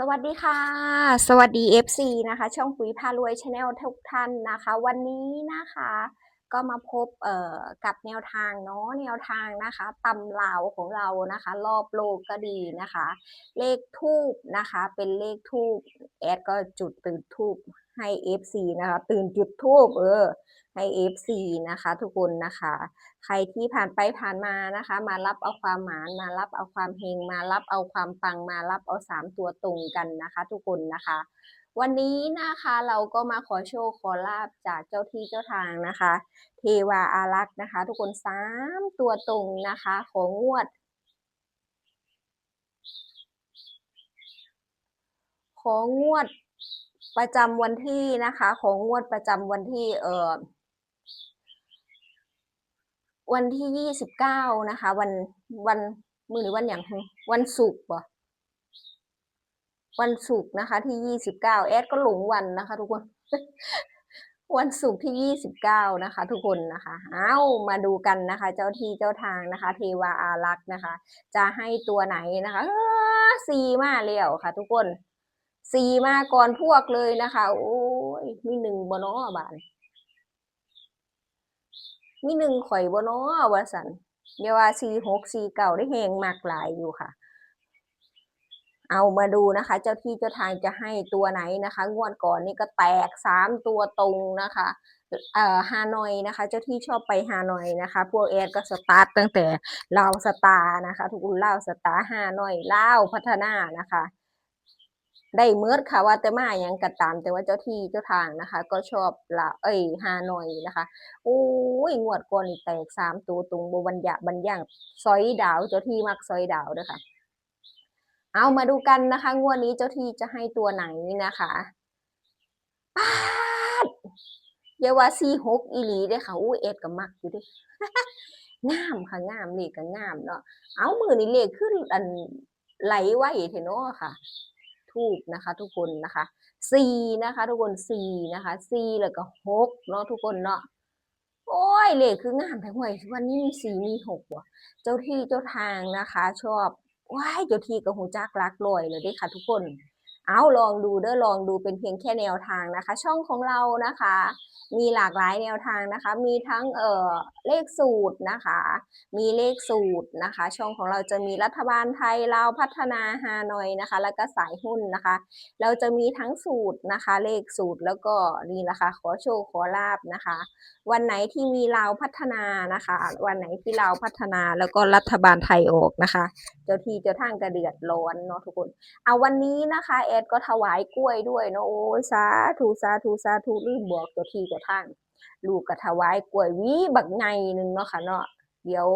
สวัสดีค่ะ สวัสดี FC นะคะ ช่องปุ๋ยพารวยชาแนลทุกท่านนะคะ วันนี้นะคะ ก็มาพบเอ่อกับแนวทางเนาะแนวทางนะคะตำลาวของเรานะคะ รอบโลกก็ดีนะคะ เลขทูบนะคะ เป็นเลขทูบแอดก็จุดตื่นทูบ ให้ FC นะคะ ตื่นจุดทูบเออให้ FC นะคะ ทุกคนนะคะ ใครที่ผ่านไปผ่านมานะคะ มารับเอาความหมานมารับเอาความเฮงมารับเอาความปังมารับเอาสามตัวตรงกันนะคะ ทุกคนนะคะ วันนี้นะคะเราก็มาขอโชคขอลาบจากเจ้าที่เจ้าทางนะคะ เทวาอารักษ์นะคะ ทุกคนสามตัวตรงนะคะ ของงวดของงวด ประจำวันที่นะคะ ของงวดประจำวันที่เอ่อวันที่ยี่สิบเก้านะคะ วันวันมือหรือวันอย่างวันศุกร์ป่ะวันศุกร์นะคะ ที่ยี่สิบเก้าแอดก็หลงวันนะคะ ทุกคน วันศุกร์ที่ยี่สิบเก้านะคะ ทุกคนนะคะเอามาดูกันนะคะ เจ้าที่เจ้าทางนะคะ เทวาอารักษ์นะคะ จะให้ตัวไหนนะคะเออซีมาแล้วค่ะ ทุกคน ซีมาก่อนพวกเลยนะคะ โอ้ยมีหนึ่งบเนอบานมีหนึ่งข่อยบ่เนาะว่าสันเดี๋ยวว่าสี่หกสี่เก่าได้แหงมากหลายอยู่ค่ะ เอามาดูนะคะ เจ้าที่เจ้าทางจะให้ตัวไหนนะคะงวดก่อนนี่ก็แตกสามตัวตรงนะคะเอ่อฮานอยนะคะ เจ้าที่ชอบไปฮานอยนะคะ พวกแอดก็สตาร์ตตั้งแต่ลาวสตาร์นะคะ ทุกคนลาวสตาร์ฮานอยลาวพัฒนานะคะ ได้เมิดค่ะว่าแต่มายังกระตาม แต่ว่าเจ้าที่เจ้าทางนะคะ ก็ชอบละเอ้ยฮานอยนะคะโอ้ยงวดก่อนแตกสามตัวตรงบบัญญะบัญญังซอยดาวเจ้าที่มักซอยดาวด้อค่ะ เอามาดูกันนะคะ งวดนี้เจ้าที่จะให้ตัวไหนนะคะปาดเยาวาซีหกอีหลีด้อค่ะอู้เอ็ดกับมักอยู่เดิงามค่ะงามเลขก็งามเนาะเอามือนี่เลขขึ้นอันไหลไหวเทนาะค่ะ ทูบนะคะ ทุกคนนะคะสี่นะคะ ทุกคนสี่นะคะสี่แล้วก็หกเนาะทุกคนเนาะโอ้ยเลขคืองามแต่ห่วยวันนี้มีสี่มีหกว่ะ เจ้าที่เจ้าทางนะคะ ชอบว้ายเจ้าที่กับหูจักรักลอยเลยด้อค่ะ ทุกคน เอาลองดูเด้อลองดูเป็นเพียงแค่แนวทางนะคะ ช่องของเรานะคะ มีหลากหลายแนวทางนะคะ มีทั้งเอ่อเลขสูตรนะคะ มีเลขสูตรนะคะ ช่องของเราจะมีรัฐบาลไทยลาวพัฒนาฮานอยนะคะ แล้วก็สายหุ้นนะคะ เราจะมีทั้งสูตรนะคะ เลขสูตรแล้วก็นี่แหละค่ะขอโชคขอลาบนะคะ วันไหนที่มีลาวพัฒนานะคะ วันไหนที่ลาวพัฒนาแล้วก็รัฐบาลไทยออกนะคะ เจ้าที่เจ้าทางกระเดือดร้อนเนาะทุกคน เอาวันนี้นะคะแอดก็ถวายกล้วยด้วยเนาะโอ้ยสาธุสาธุสาธุรีบบอกเจ้าที่เจ้าทางลูกก็ถวายกล้วยวีบักไงหนึงเนาะค่ะเนาะเดี๋ยว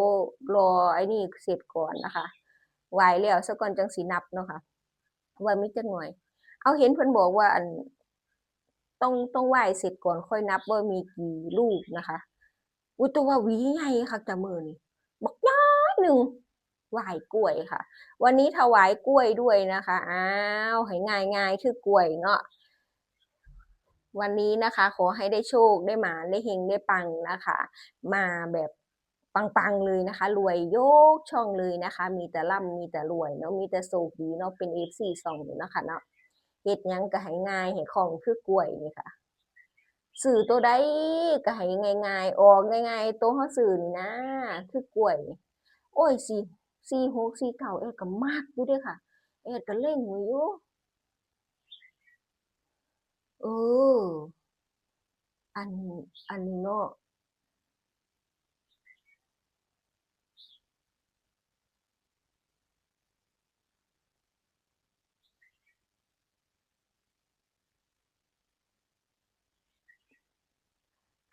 รอไอ้นี่เสร็จก่อนนะคะไหวแล้วซะก่อนจังสีนับเนาะค่ะว่ามิจักหน่อยเอาเห็นเพิ่อนบอกว่าอันต้องต้องไหวเสร็จก่อนค่อยนับว่ามีกี่ลูกนะคะ อุ้ยตัวว่าวีใหญ่ค่ะจะมือนี่บักน้อยหนึ่ง ไหว้กล้วยค่ะ วันนี้ถวายกล้วยด้วยนะคะอ้าวให้ง่ายง่ายคือกล้วยเนาะวันนี้นะคะ ขอให้ได้โชคได้หมาได้เฮงได้ปังนะคะ มาแบบปังๆเลยนะคะ รวยโยกช่องเลยนะคะ มีแต่ร่ำมีแต่รวยเนาะมีแต่โชคดีเนาะเป็นเอฟซีสองอยู่นะคะเนาะเฮ็ดยังก็ให้ง่ายให้คล่องคือกล้วยนี่ค่ะซื้อตัวใดก็ให้ง่ายๆออกง่ายๆตัวเฮาซื้อนี่นะคือกล้วย โอ้ยสิ 46 49เอ็ดก็มักอยู่ด้ค่ะ เอ็ดก็เล็งไว้อยู่เออ อันอันนี้เนาะ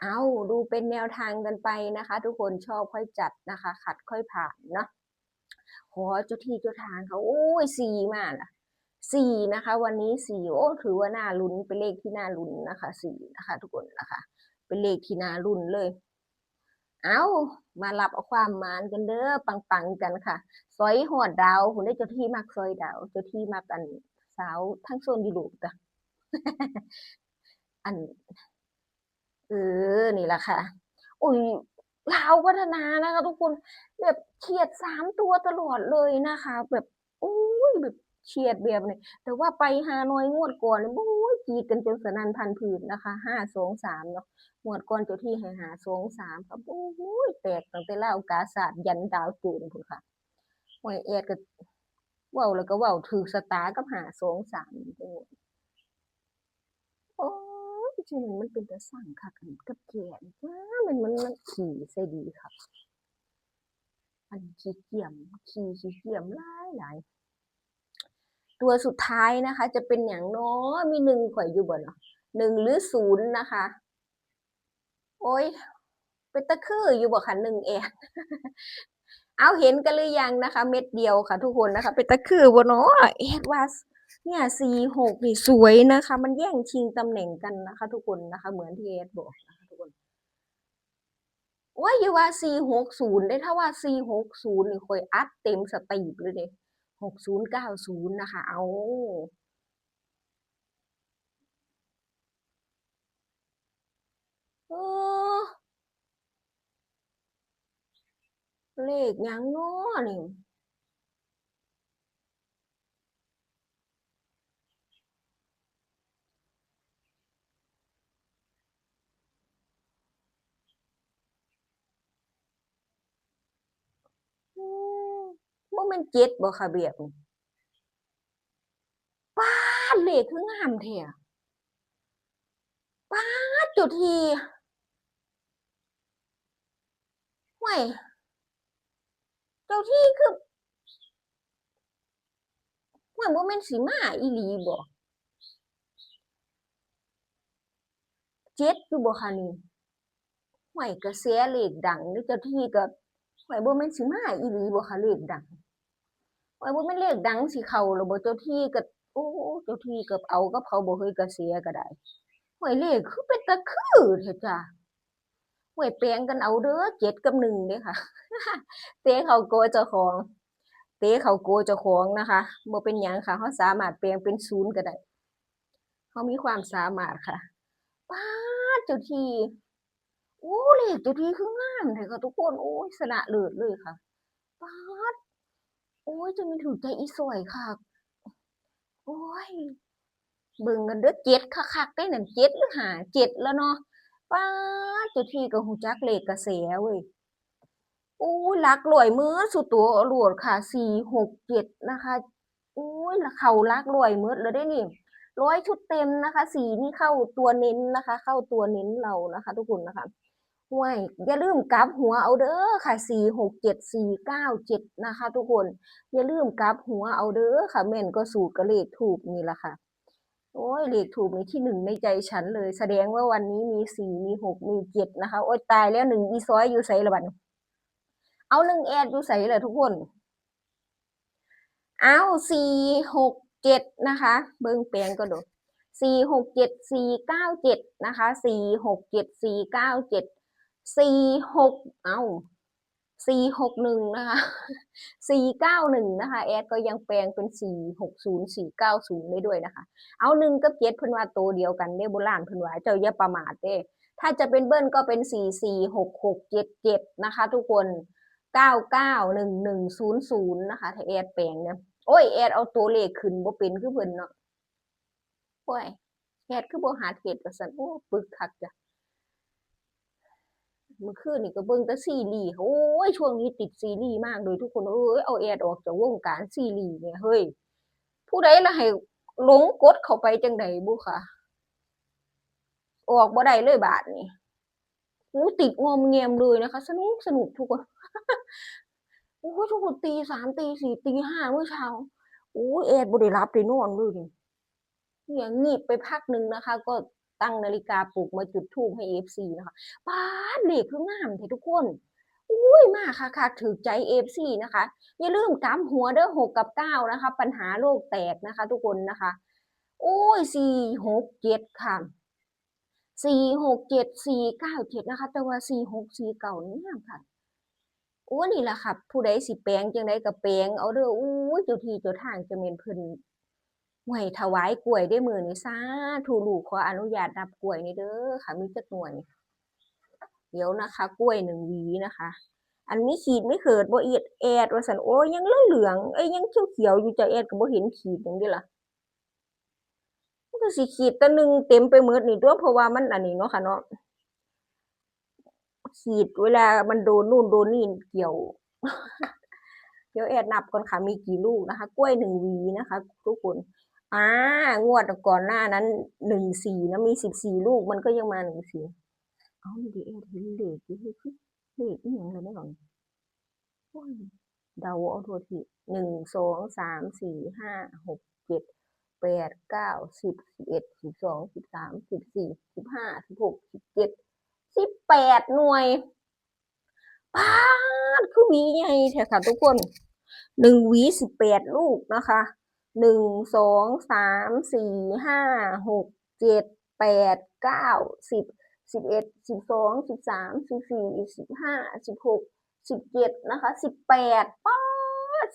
เอาดูเป็นแนวทางกันไปนะคะ ทุกคนชอบค่อยจัดนะคะ ขัดค่อยผ่านเนาะ ขอเจ้าที่เจ้าทางเขาโอ้ยสี่มาล่ะสี่นะคะ วันนี้สี่โอ้ถือว่าน่าลุ้นเป็นเลขที่น่าลุ้นนะคะสี่นะคะ ทุกคนนะคะ เป็นเลขที่น่าลุ้นเลยเอามารับเอาความมานกันเด้อปังๆกันค่ะซอยหอดดาวคุณได้เจ้าที่มักซอยดาว เจ้าที่มักอันสาวทั้งโซนยุโรปจ้ะอันเออนี่แหละค่ะ อุ้ย ลาวพัฒนานะคะ ทุกคนแบบเฉียดสามตัวตลอดเลยนะคะ แบบอุ้ยแบบเฉียดแบบนี้แต่ว่าไปฮานอยงวดก่อนนี่โอ้ยกีดกันจนสนันพันผืนนะคะห้าสองสามเนาะงวดก่อนเจ้าที่ให้หาสองสามครับโอ้ยแตกตั้งแต่เล่ากาศาสตร์ยันดาวจูนพุ่นค่ะหวยเอ็ดก็ว้าวแล้วก็ว้าวถือสตาร์กับหาสองสามนี่จังหวะ ยจริงมันเป็นตะสั่งค่ะกันกับแกนจ้ามันมันมันขี่ใส่ดีค่ะ อันขี้เกียจขี้ขี้เกียจหลายหลายตัวสุดท้ายนะคะ จะเป็นอย่างน้อมีหนึ่งข่อยอยู่บ่เนาะหนึ่งหรือศูนย์นะคะ โอ้ยเป็นตะคืออยู่บ่ค่ะหนึ่งเองเอาเห็นกันหรือยังนะคะ เม็ดเดียวค่ะ ทุกคนนะคะ เป็นตะคือบ่เนาะเอ็ดว่า เนี่ยสี่หกนี่สวยนะคะ มันแย่งชิงตำแหน่งกันนะคะ ทุกคนนะคะ เหมือนที่เอ็ดบอกนะคะทุกคนว่าอย่าว่า460ได้ถ้าว่า460นี่คอยอัดเต็มสตรีมเลยเด้60 90นะคะ เอาเลขยังน้อนี่ อืม บ่แม่น7บ่ค่ะแบบนี้ป๊าเลขคืองามแท้ป๊าเจ้าที่ห้วยเจ้าที่คือห้วยบ่แม่นสิมาอีหลีบ่เจ็ดอยู่บ่คะนี่ห้วยกระแสเลขดังนี่เจ้าที่ก็ห้วยบ่แม่นสิมาอีหลีบ่คะเลขดัง ห้วยบ่ม่นเลขดังสิเข้าแล้วบ่เจ้าที่ก็โอ้เจ้าที่ก็เอากับเขาบ่เฮ้ยกระแสก็ได้ห้วยเลขคือเป็นตาคือแท้จ้ะห้วยแปลงกันเอาเด้อ7กับ1เด้อค่ะ เตะเขาโกเจ้าของ เตะเขาโกเจ้าของนะคะบ่เป็นหยังค่ะเราสามารถแปลงเป็นศูนย์ก็ได้เรามีความสามารถค่ะป๊าเจ้าที่โอ้เลขเจ้าที่คืองามแท้ค่ะทุกคนโอ้ยสนะเลิศเลยค่ะ อ้ยจะมีถูกใจอีสวยค่ะ โอ้ยเบิ่งกันเด้อ7คักๆได้หนั่น7หรือ5 7แล้วเนาะป๊าเจ้าที่ก็ฮู้จักเลขกระแสเว้ยโอ้ยลักร้อยมืดสุดตัวเอาโลดค่ะ467นะคะโอ้ยแล้วเขาลักร้อยหมดแล้วเด้นี่100ชุดเต็มนะคะ สีนี่เข้าตัวเน้นนะคะ เข้าตัวเน้นเรานะคะ ทุกคนนะคะ ห่วยอย่าลืมกลับหัวเอาเด้อค่ะสี่หกเจ็ดสี่เก้าเจ็ดนะคะ ทุกคนอย่าลืมกลับหัวเอาเด้อค่ะแม่นก็สู่กระเลขถูกนี่แหละค่ะ โอ้ยเลขถูกมีที่หนึ่งในใจฉันเลย แสดงว่าวันนี้มีสี่มีหกมีเจ็ดนะคะ โอ้ยตายแล้วหนึ่งอีซอยอยู่ใส่ละบันเอาหนึ่งแอดอยู่ใส่เลยทุกคน เอาสี่หกเจ็ดนะคะ เบิ้งแปลงก็ดูสี่หกเจ็ดสี่เก้าเจ็ดนะคะสี่หกเจ็ดสี่เก้าเจ็ด สี่หกเอาสี่หกหนึ่งนะคะสี่เก้าหนึ่งนะคะแอดก็ยังแปลงเป็นสี่หกศูนย์สี่เก้าศูนย์ได้ด้วยนะคะ เอาหนึ่งก็บเจ็ดเพิ่นว่าตัวเดียวกันเด้โบราณเพิ่นว่าเจ้าอย่าประมาทเด้ถ้าจะเป็นเบิ้ลก็เป็นสี่สี่หกหกเจ็ดเจ็ดนะคะ ทุกคนเก้าเก้าหนึ่งหนึ่งศูนย์ศูนย์นะคะถ้าแอดแปลงเนี่ยโอ้ยแอดเอาตัวเลขขึ้นบ่เป็นคือเพิ่นเนาะโอ้ยแอดคือบ่หาเกตกับสันโอ้ปึกคักจ้ะ เมื่อคืนนี่ก็เบิ่งแต่ซีรีส์โอ้ยช่วงนี้ติดซีรีส์มากเลยทุกคนเอ้ยเอาแอดออกจากวงการซีรีส์เนี่ยเฮ้ยผู้ใดละให้หลงกดเข้าไปจังไดบุค่ะ ออกบ่ได้เลยบาดนี้โอ้ติดงอมแงมเลยนะคะ สนุกสนุกทุกคนโอ้ยทุกคนตีสามตีสี่ตีห้าเมื่อเช้าโอ้ยแอดบ่ได้รับได้นอนเลยนี่เนี่ยงีบไปพักหนึ่งนะคะ ก็ ตั้งนาฬิกาปลุกมาจุดธูปให้ FC นะคะป๊าดเลขคืองามแท้ทุกคนอุ้ยมากคักๆถูกใจ FC นะคะ อย่าลืมกำหัวเด้อ6กับ9นะคะ ปัญหาโลกแตกนะคะ ทุกคนนะคะโอ้ย4 6 7ค่ะ4 6 7 4 9 7นะคะ แต่ว่า4 6 4 9นี่งามค่ะโอ้นี่แหละค่ะ ผู้ใดสิแปลงจังไดก็แปลงเอาเด้ออู้ยเจ้าที่เจ้าทางจะแม่นเพิ่น ห้วยถวายกล้วยได้มือนี้สาธุลูกขออนุญาตรับกล้วยนี่เด้อค่ะมีจักหน่วย เดี๋ยวนะคะ กล้วยหนึ่งหวีนะคะ อันมีขีดไม่เขิดบ่เอียดแอดว่าสันโอ้ยังเหลืองๆเอ้ยยังเขียวๆอยู่จะแอดก็บ่เห็นขีดหยังเด้ล่ะมันก็สิขีดแตะนึงเต็มไปหมดนี่ตัวยเพราะว่ามันอันนี้เนาะค่ะเนาะขีดเวลามันโดนนู่นโดนนี่เกี่ยวเดี๋ยวแอดนับก่อนค่ะมีกี่ลูกนะคะ กล้วยหนึ่งวีนะคะ ทุกคน อ่างวดก่อนหน้านั้นหนึ่งสี่นะมีสิบสี่ลูกมันก็ยังมาหนึ่งสี่เอานี่ดิแอดเห็นเลขอยู่เฮ้ยคือเลขอีหยังเลยไม่หรอกโอ้ยเดาเอาทัวทีหนึ่งสองสามสี่ห้าหกเจ็ดแปดเก้าสิบสิบเอ็ดสิบสองสิบสามสิบสี่สิบห้าสิบหกสิบเจ็ดสิบแปดหน่วยป้าคือวีใหญ่แท้ค่ะทุกคนหนึ่งวีสิบแปดลูกนะคะ หนึ่งสองสามสี่ห้าหกเจ็ดแปดเก้าสิบสิบเอ็ดสิบสองสิบสามสิบสี่สิบห้าสิบหกสิบเจ็ดนะคะสิบแปดป้า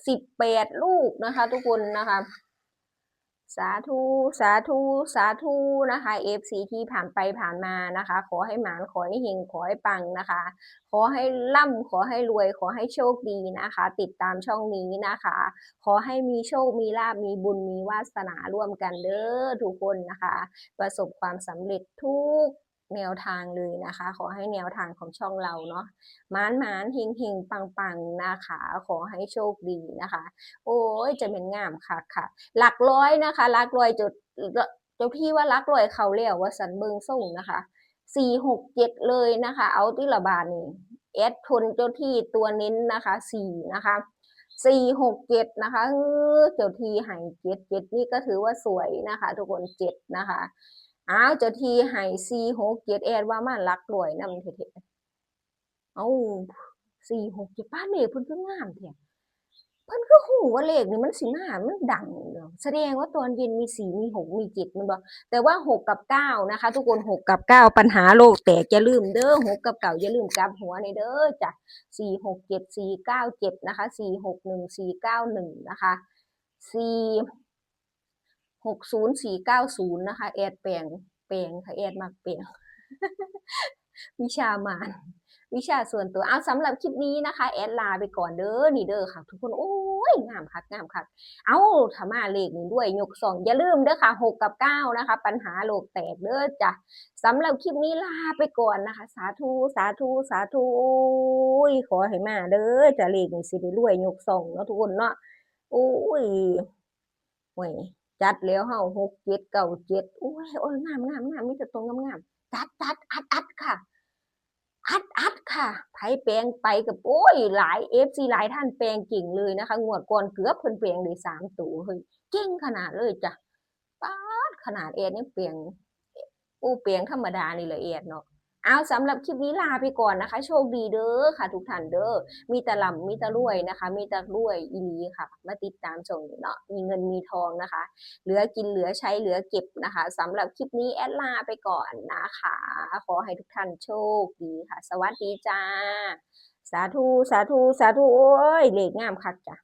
สิบแปดลูกนะคะ ทุกคนนะคะ สาธุ สาธุ สาธุนะคะ FC ที่ผ่านไปผ่านมานะคะ ขอให้หมานขอให้เฮงขอให้ปังนะคะ ขอให้ร่ำขอให้รวย ขอให้โชคดีนะคะ ติดตามช่องนี้นะคะ ขอให้มีโชคมีลาบมีบุญมีวาสนาร่วมกันเด้อทุกคนนะคะ ประสบความสำเร็จทุก แนวทางเลยนะคะ ขอให้แนวทางของช่องเราเนาะมานหมานเฮงเฮงปังปังนะคะ ขอให้โชคดีนะคะ โอ้ยจะเป็นงามค่ะค่ะ หลักร้อยนะคะหลักร้อยจุดเจ้าที่ว่าหลักร้อยเขาเรียกว่าสันเบิงส่งนะคะสี่หกเจ็ดเลยนะคะ เอาที่ละบาทนี่แอดทนเจ้าที่ตัวเน้นนะคะสี่นะคะสี่หกเจ็ดนะคะเจ้าที่หายเจ็ดเจ็ดนี่ก็ถือว่าสวยนะคะ ทุกคนเจ็ดนะคะ เอาเจ้าทีไห้สี่หกเก็ยแอดว่ามันรักรวยนำเถอะเอาสี่หกเจ็ดป้าเลขเพิ่นพิ่งงามเถอะเพิ่นคือหูว่าเลขนี่มันสีหน้ามันดังแสดงว่าตอนเย็นมีสีมีหกมีเจ็ดมันบอกแต่ว่าหกกับเก้านะคะ ทุกคนหกกับเก้าปัญหาโลกแตกจะลืมเด้อหกกับเก้าอย่าลืมกลับหัวในเด้อจ้ะสี่หกเจ็ดสี่เก้าเจ็ดนะคะสี่หกหนึ่งสี่เก้าหนึ่งนะคะสี่ 4 6 0 4 9 0นะคะแอดแปลงแปลงค่ะแอดมักแปลงวิชามารวิชาส่วนตัวเอาสำหรับคลิปนี้นะคะ แอดลาไปก่อนเด้อนี่เด้อค่ะ ทุกคนโอ้ยงามคักงามคักเอาถ้ามาเลขนี้ด้วยยกสองอย่าลืมเด้อค่ะหกกับเก้านะคะ ปัญหาโลกแตกเด้อจ้ะสำหรับคลิปนี้ลาไปก่อนนะคะ สาธุสาธุสาธุขอให้มาเด้อจะเลขนี้สิได้รวยยกสองเนาะทุกคนเนาะโอ้ยโอ้ย จัดแล้วเฮาหกเจ็ดเก้าเจ็ดโอ้ยโอ้ยงามงามงามมีแต่ตรงงามงามจัดจัดอัดอัดค่ะ อัดอัดค่ะไผแปลงไปกับโอ้ยหลายเอฟซีหลายท่านแปลงเก่งเลยนะคะ งวดก่อนเกือบเพิ่นแปลงได้สามตัวเฮ้ยเก่งขนาดเลยจ้ะป๊าดขนาดเอ็ดนี่เปลียงอู้เปลียงธรรมดานี่แหละเอ็ดเนาะ เอาสำหรับคลิปนี้ลาไปก่อนนะคะ โชคดีเด้อค่ะทุกท่านเด้อมีต่ลำมีต่รวยนะคะ มีต่รวยอีลีค่ะ มาติดตามชมเนาะมีเงินมีทองนะคะ เหลือกินเหลือใช้เหลือเก็บนะคะสำหรับคลิปนี้แอดลาไปก่อนนะคะ ขอให้ทุกท่านโชคดีค่ะ สวัสดีจ้า สาธุสาธุสาธุโอ้ยเลขงามคักจ้ะ